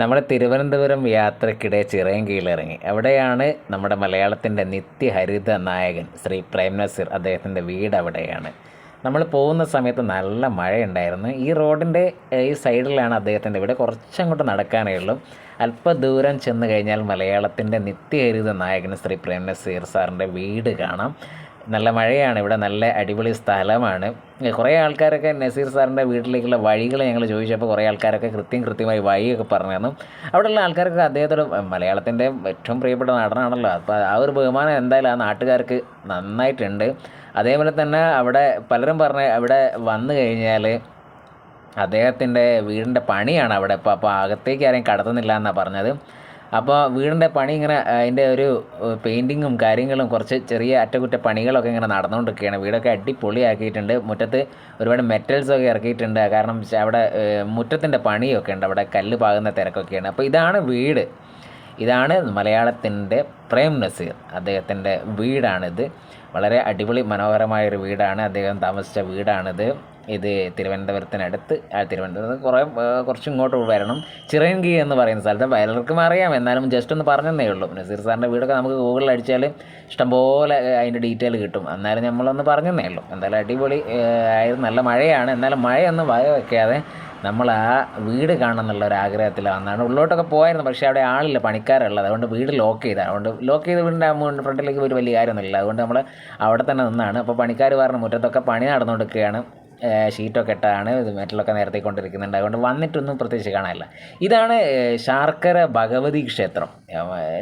നമ്മൾ തിരുവനന്തപുരം യാത്രക്കിടെ ചിറയൻകീഴിലിറങ്ങി അവിടെയാണ് നമ്മുടെ മലയാളത്തിന്റെ നിത്യഹരിത നായകൻ ശ്രീ പ്രേം നസീർ. അദ്ദേഹത്തിന്റെ വീട് അവിടെയാണ്. നമ്മൾ പോകുന്ന സമയത്ത് നല്ല മഴയുണ്ടായിരുന്നു. ഈ റോഡിന്റെ ഈ സൈഡിലാണ് അദ്ദേഹത്തിന്റെ വീട്. കുറച്ചങ്ങോട്ട് നടക്കാനേ ഉള്ളൂ. അല്പ ദൂരം ചെന്ന് കഴിഞ്ഞാൽ മലയാളത്തിന്റെ നിത്യഹരിത നായകൻ ശ്രീ പ്രേം നസീർ സാറിന്റെ വീട് കാണാം. നല്ല മഴയാണ് ഇവിടെ നല്ല അടിപൊളി സ്ഥലമാണ്. കുറേ ആൾക്കാരൊക്കെ നസീർ സാറിന്റെ വീട്ടിലേക്കുള്ള വഴികൾ ഞങ്ങൾ ചോദിച്ചപ്പോൾ കുറേ ആൾക്കാരൊക്കെ കൃത്യം കൃത്യമായി വഴിയൊക്കെ പറഞ്ഞു തന്നു. അവിടെയുള്ള ആൾക്കാർക്ക് അദ്ദേഹത്തോട് മലയാളത്തിന്റെ ഏറ്റവും പ്രിയപ്പെട്ട നടനാണല്ലോ അപ്പോൾ ആ ഒരു ബഹുമാനം എന്തായാലും ആ നാട്ടുകാർക്ക് നന്നായിട്ടുണ്ട്. അതേപോലെ തന്നെ അവിടെ പലരും പറഞ്ഞ അവിടെ വന്നു കഴിഞ്ഞാൽ അദ്ദേഹത്തിന്റെ വീടിന്റെ പണിയാണ് അവിടെ ഇപ്പോൾ അപ്പോൾ അകത്തേക്ക് ആരെയും കടത്തുന്നില്ല എന്നാണ് പറഞ്ഞത്. അപ്പോൾ വീടിന്റെ പണി ഇങ്ങനെ അതിന്റെ ഒരു പെയിന്റിങ്ങും കാര്യങ്ങളും കുറച്ച് ചെറിയ അറ്റകുറ്റപ്പണികളൊക്കെ ഇങ്ങനെ നടന്നുകൊണ്ടിരിക്കുകയാണ് വീടൊക്കെ അടിപൊളിയാക്കിയിട്ടുണ്ട്. മുറ്റത്ത് ഒരുപാട് മെറ്റൽസൊക്കെ ഇറക്കിയിട്ടുണ്ട്. കാരണം അവിടെ മുറ്റത്തിന്റെ പണിയൊക്കെ ഉണ്ട്. അവിടെ കല്ല് പാകുന്ന തിരക്കൊക്കെയാണ്. അപ്പോൾ ഇതാണ് വീട്. ഇതാണ് മലയാളത്തിന്റെ പ്രേം നസീർ. അദ്ദേഹത്തിന്റെ വീടാണിത്. വളരെ അടിപൊളി മനോഹരമായൊരു വീടാണ്. അദ്ദേഹം താമസിച്ച വീടാണിത്. ഇത് തിരുവനന്തപുരത്തിനടുത്ത് ആ തിരുവനന്തപുരത്ത് കുറേ കുറച്ച് ഇങ്ങോട്ട് വരണം. ചിറയൻകി എന്ന് പറയുന്ന സ്ഥലത്ത് പലർക്കും അറിയാം. എന്നാലും ജസ്റ്റ് ഒന്ന് പറഞ്ഞതേ ഉള്ളൂ. നസീർ സാറിന്റെ വീടൊക്കെ നമുക്ക് ഗൂഗിളിൽ അടിച്ചാൽ ഇഷ്ടംപോലെ അതിന്റെ ഡീറ്റെയിൽ കിട്ടും. എന്നാലും നമ്മളൊന്ന് പറഞ്ഞതേ ഉള്ളൂ. എന്തായാലും അടിപൊളി ആയിരുന്നു. നല്ല മഴയാണ്. എന്നാലും മഴയൊന്നും വയ വയ്ക്കാതെ നമ്മൾ ആ വീട് കാണണം എന്നുള്ള ഒരു ആഗ്രഹത്തിൽ ആഗ്രഹത്തിലാണ് ഉള്ളോട്ടൊക്കെ പോയായിരുന്നു പക്ഷേ അവിടെ ആളില്ല പണിക്കാരുള്ളത്. അതുകൊണ്ട് വീട് ലോക്ക് ചെയ്താണ് അതുകൊണ്ട് ലോക്ക് ചെയ്ത് വീടിന്റെ ഫ്രണ്ടിലേക്ക് ഒരു വലിയ കാര്യമൊന്നുമില്ല. അതുകൊണ്ട് നമ്മൾ അവിടെ തന്നെ നിന്നാണ്. അപ്പോൾ പണിക്കാർ പറഞ്ഞ മുറ്റത്തൊക്കെ പണി നടന്നുകൊണ്ടിരിക്കുകയാണ്. ഷീറ്റൊക്കെ ഇട്ടാണ് ഇത് മെറ്റലൊക്കെ നിരത്തിക്കൊണ്ടിരിക്കുന്നുണ്ട് അതുകൊണ്ട് വന്നിട്ടൊന്നും പ്രത്യേകിച്ച് കാണാനില്ല. ഇതാണ് ശാർക്കര ഭഗവതി ക്ഷേത്രം.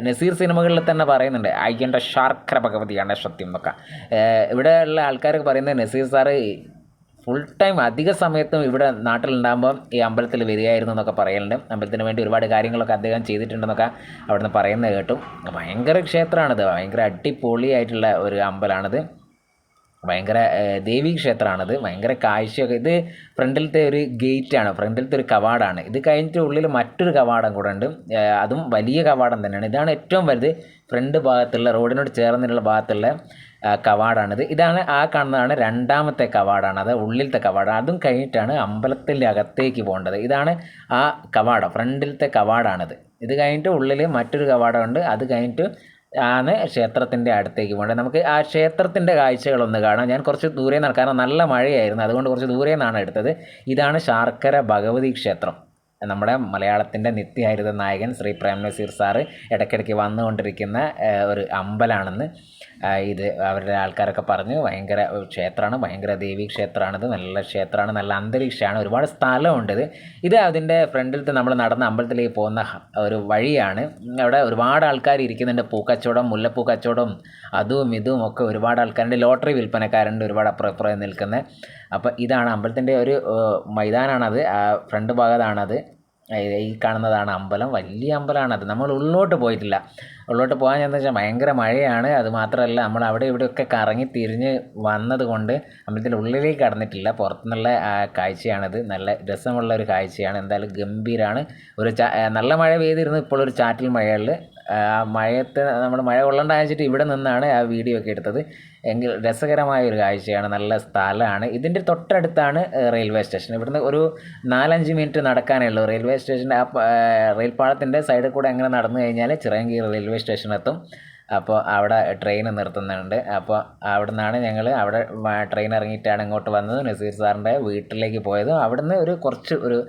നസീർ സിനിമകളിൽ തന്നെ പറയുന്നുണ്ട് അയ്യന്റെ ശാർക്കര ഭഗവതിയാണ് സത്യം എന്നൊക്കെ. ഇവിടെയുള്ള ആൾക്കാരൊക്കെ പറയുന്നത് നസീർ സാറ് ഫുൾ ടൈം അധിക സമയത്തും ഇവിടെ നാട്ടിലുണ്ടാകുമ്പോൾ ഈ അമ്പലത്തിൽ വരികയായിരുന്നു എന്നൊക്കെ പറയലുണ്ട്. അമ്പലത്തിന് വേണ്ടി ഒരുപാട് കാര്യങ്ങളൊക്കെ അദ്ദേഹം ചെയ്തിട്ടുണ്ടെന്നൊക്കെ അവിടുന്ന് പറയുന്നത് കേട്ടു. ഭയങ്കര ക്ഷേത്രമാണിത്. ഭയങ്കര അടിപൊളിയായിട്ടുള്ള ഒരു അമ്പലമാണിത് ഭയങ്കര ദേവീ ക്ഷേത്രമാണത് ഭയങ്കര കാഴ്ചയൊക്കെ. ഇത് ഫ്രണ്ടിലത്തെ ഒരു ഗേറ്റാണ്. ഫ്രണ്ടിലത്തെ ഒരു കവാടാണ്. ഇത് കഴിഞ്ഞിട്ട് ഉള്ളിൽ മറ്റൊരു കവാടം കൂടെ ഉണ്ട്. അതും വലിയ കവാടം തന്നെയാണ്. ഇതാണ് ഏറ്റവും വലുത് ഫ്രണ്ട് ഭാഗത്തുള്ള റോഡിനോട് ചേർന്നിട്ടുള്ള ഭാഗത്തുള്ള കവാടാണിത്. ഇതാണ് ആ കാണുന്നതാണ് രണ്ടാമത്തെ കവാടാണ്. അത് ഉള്ളിലത്തെ കവാടം. അതും കഴിഞ്ഞിട്ടാണ് അമ്പലത്തിന്റെ അകത്തേക്ക് പോകേണ്ടത്. ഇതാണ് ആ കവാടം. ഫ്രണ്ടിലത്തെ കവാടാണിത്. ഇത് കഴിഞ്ഞിട്ട് ഉള്ളിൽ മറ്റൊരു കവാടമുണ്ട് അത് കഴിഞ്ഞിട്ട് ആണ് ക്ഷേത്രത്തിന്റെ അടുത്തേക്ക് പോകേണ്ടത്. നമുക്ക് ആ ക്ഷേത്രത്തിന്റെ കാഴ്ചകളൊന്ന് കാണാം. ഞാൻ കുറച്ച് ദൂരെ നിന്നാണ് കാരണം നല്ല മഴയായിരുന്നു. അതുകൊണ്ട് കുറച്ച് ദൂരെ നിന്നാണ് എടുത്തത്. ഇതാണ് ശാർക്കര ഭഗവതി ക്ഷേത്രം. നമ്മുടെ മലയാളത്തിന്റെ നിത്യഹരിത നായകൻ ശ്രീ പ്രേം നസീർ സാറ് ഇടയ്ക്കിടയ്ക്ക് വന്നുകൊണ്ടിരിക്കുന്ന ഒരു അമ്പലമാണെന്ന് ഇത് അവരുടെ ആൾക്കാരൊക്കെ പറഞ്ഞു. ഭയങ്കര ക്ഷേത്രമാണ് ഭയങ്കര ദേവി ക്ഷേത്രമാണിത് നല്ല ക്ഷേത്രമാണ് നല്ല അന്തരീക്ഷമാണ് ഒരുപാട് സ്ഥലമുണ്ട് ഇത്. അതിന്റെ ഫ്രണ്ടിലത്തെ നമ്മൾ നടന്ന അമ്പലത്തിലേക്ക് പോകുന്ന ഒരു വഴിയാണ്. അവിടെ ഒരുപാട് ആൾക്കാർ ഇരിക്കുന്നുണ്ട് പൂക്കച്ചവടം മുല്ലപ്പൂ കച്ചവടം അതും ഇതും ഒക്കെ ഒരുപാട് ആൾക്കാരുണ്ട് ലോട്ടറി വിൽപ്പനക്കാരുണ്ട് ഒരുപാട് അപ്പുറം നിൽക്കുന്ന. അപ്പോൾ ഇതാണ് അമ്പലത്തിന്റെ ഒരു മൈതാനാണത്. ഫ്രണ്ട് ഭാഗത്താണത്. ഈ കാണുന്നതാണ് അമ്പലം. വലിയ അമ്പലമാണത്. നമ്മൾ ഉള്ളോട്ട് പോയിട്ടില്ല. ഉള്ളോട്ട് പോകാൻ എന്താ വെച്ചാൽ ഭയങ്കര മഴയാണ്. അത് മാത്രമല്ല നമ്മൾ അവിടെ ഇവിടെയൊക്കെ കറങ്ങി തിരിഞ്ഞ് വന്നത് കൊണ്ട് അമ്പലത്തിന്റെ ഉള്ളിലേക്ക് കടന്നിട്ടില്ല. പുറത്തുനിന്നുള്ള കാഴ്ചയാണിത്. നല്ല രസമുള്ള ഒരു കാഴ്ചയാണ്. എന്തായാലും ഗംഭീരമാണ് ഒരു നല്ല മഴ പെയ്തിരുന്നു. ഇപ്പോൾ ഒരു ചാറ്റൽ മഴകളിൽ ആ മഴയത്ത് നമ്മൾ മഴ കൊള്ളണ്ട ഇവിടെ നിന്നാണ് ആ വീഡിയോ ഒക്കെ എടുത്തത്. എങ്കിൽ രസകരമായ ഒരു കാഴ്ചയാണ് നല്ല സ്ഥലമാണ്. ഇതിന്റെ തൊട്ടടുത്താണ് റെയിൽവേ സ്റ്റേഷൻ ഇവിടുന്ന് ഒരു നാലഞ്ച് മിനിറ്റ് നടക്കാനേ ഉള്ളൂ. റെയിൽവേ സ്റ്റേഷന്റെ ആ റെയിൽ പാളത്തിന്റെ സൈഡിൽ കൂടെ അങ്ങനെ നടന്നു കഴിഞ്ഞാൽ ചിറയൻകീഴ് റെയിൽവേ സ്റ്റേഷനെത്തും അപ്പോൾ അവിടെ ട്രെയിൻ നിർത്തുന്നുണ്ട്. അപ്പോൾ അവിടെ നിന്നാണ് ഞങ്ങൾ അവിടെ ട്രെയിൻ ഇറങ്ങിയിട്ടാണ് ഇങ്ങോട്ട് വന്നത്. നസീർ സാറിന്റെ വീട്ടിലേക്ക് പോയത് അവിടുന്ന് ഒരു കുറച്ച് ഒരു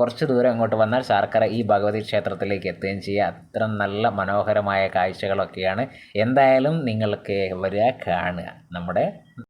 കുറച്ച് ദൂരം അങ്ങോട്ട് വന്നാൽ ശർക്കര ഈ ഭഗവതി ക്ഷേത്രത്തിലേക്ക് എത്തുകയും ചെയ്യുക അത്ര നല്ല മനോഹരമായ കാഴ്ചകളൊക്കെയാണ്. എന്തായാലും നിങ്ങൾക്ക് വരിക കാണുക. നമ്മുടെ